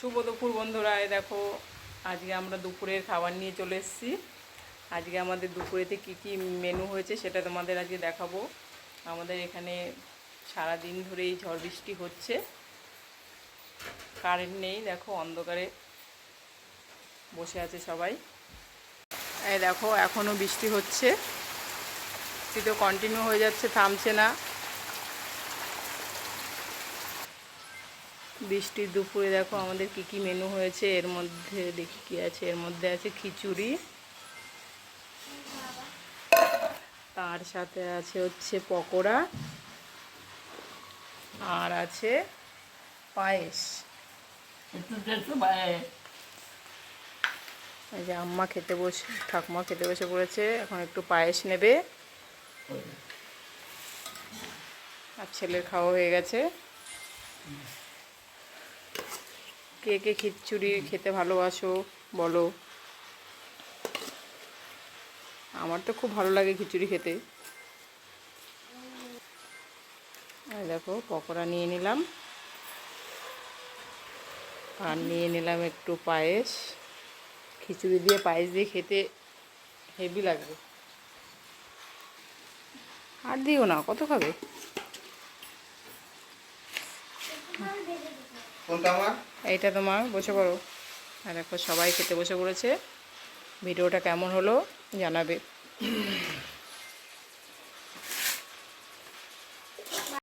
শুভ দুপুর বন্ধুরা, এই দেখো, আজকে আমরা দুপুরের খাবার নিয়ে চলে এসেছি। আজকে আমাদের দুপুরেতে কি কি মেনু হয়েছে সেটা তোমাদের আজকে দেখাবো। আমাদের এখানে সারা দিন ধরেই ঝড় বৃষ্টি হচ্ছে। কারেন্ট নেই, দেখো, অন্ধকারে বসে আছে সবাই। এই দেখো এখনও বৃষ্টি হচ্ছে। তো কন্টিনিউ হয়ে যাচ্ছে, থামছে না। বৃষ্টির দুপুরে দেখো আমাদের কি কি মেনু হয়েছে এর মধ্যে দেখি কি আছে এর মধ্যে আছে খিচুড়ি। তার সাথে আছে হচ্ছে পকোড়া। আর আছে পায়েস। এই যে আম্মা খেতে বসে ঠাকুমা খেতে বসে পড়েছে এখন একটু পায়েস নেবে। আর ছেলের খাওয়া হয়ে গেছে। কে কে খিচুড়ি খেতে ভালোবাসো, বলো। আমার তো খুব ভালো লাগে খিচুড়ি খেতে। এই দেখো, পকোড়া নিয়ে নিলাম। আর নিয়ে নিলাম একটু পায়েস। খিচুড়ি দিয়ে পায়েস দিয়ে খেতে হেভি লাগবে। আর দিও না, কত খাবে? কোনটা আমার? এইটা তোমার, বসে পড়ো। আর দেখো, সবাই খেতে বসে পড়েছে। ভিডিওটা কেমন হলো জানাবে।